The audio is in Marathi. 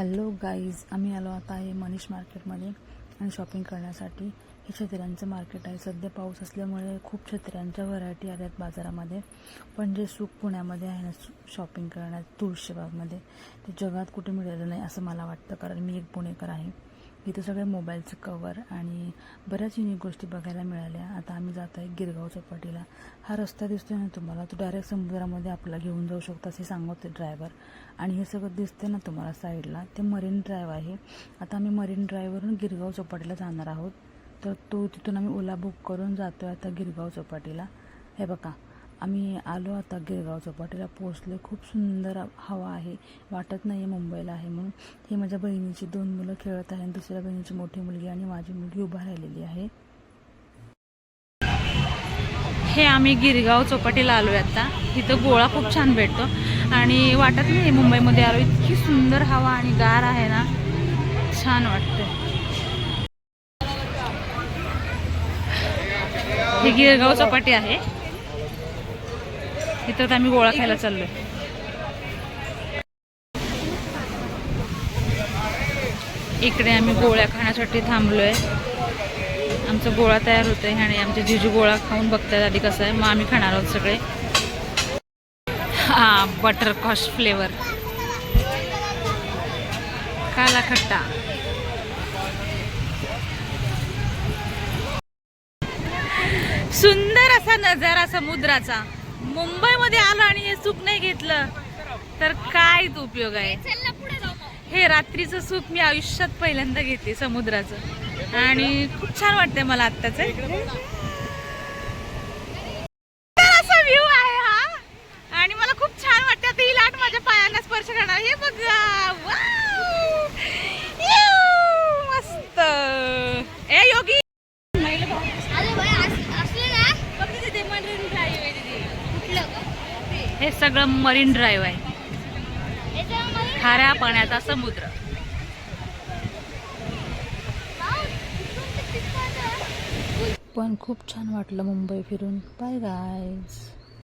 हॅलो गाईज आम्ही आलो आता आहे मनीष मार्केटमध्ये आणि शॉपिंग करण्यासाठी. हे छत्र्यांचं मार्केट आहे. सध्या पाऊस असल्यामुळे खूप छत्र्यांच्या व्हरायटी आल्यात बाजारामध्ये. पण जे सुख पुण्यामध्ये आहे ना शॉपिंग करण्यात तुळशीबागमध्ये ते जगात कुठे मिळालं नाही असं मला वाटतं कारण मी एक पुणेकर आहे. इथं सगळे मोबाईलचं कवर आणि बऱ्याच युनिक गोष्टी बघायला मिळाल्या. आता आम्ही जात आहे गिरगाव चौपाटीला. हा रस्ता दिसतोय ना तुम्हाला? तो डायरेक्ट समुद्रामध्ये आपला घेऊन जाऊ शकतो असे सांगत ड्रायव्हर आणि हे सगळं दिसते ना तुम्हाला साईडला ते मरीन ड्राईव्ह आहे. आता आम्ही मरीन ड्राईव्हवरून गिरगाव चौपाटीला जाणार आहोत. तर तो तिथून आम्ही ओला बुक करून जातो आहे आता गिरगाव चौपाटीला. हे बघा. आम्ही आलो आता गिरगाव चौपाटीला पोहोचलो खूप सुंदर हवा आहे. वाटत नाही आहे मुंबईला आहे म्हणून. ही माझ्या बहिणीची दोन मुलं खेळत आहे दुसऱ्या बहिणीची मोठी मुलगी आणि माझी मुलगी उभा राहिलेली आहे. हे आम्ही गिरगाव चौपाटीला आलो आहे आता. तिथं गोळा खूप छान भेटतो. आणि वाटत नाही मुंबईमध्ये आलो इतकी सुंदर हवा आणि गार आहे ना. छान वाटतं हे गिरगाव चौपाटी आहे. इथं तर आम्ही गोळा खायला चाललोय. इकडे आम्ही गोळ्या खाण्यासाठी थांबलोय. आमचा गोळा तयार होतोय आणि आमचे जिजू गोळा खाऊन बघतात आधी कसं आहे. मग आम्ही खाणार आहोत सगळे. हा बटर कॉश फ्लेवर काला खट्टा. सुंदर असा नजारा समुद्राचा. मुंबईमध्ये आलो आणि हे सुख नाही घेतलं. तर काय उपयोग आहे? हे रात्रीचं सुख मी आयुष्यात पहिल्यांदा घेते समुद्राचं. आणि खूप छान वाटतंय मला आत्ताच असा व्ह्यू आहे हा आणि मला खूप छान वाटतं आता ही लाट माझ्या पायांना स्पर्श करणार हे बघा वाव! येऊ! मस्त ए योगी अरे भाई अस- असले ना बघ तिथे मरीन ड्राईव्ह आहे तिथे कुठलं ग? हे सगळं मरीन ड्राईव्ह आहे. खाऱ्या पाण्याचा समुद्र. पण खूप छान वाटलं मुंबई फिरून. Bye guys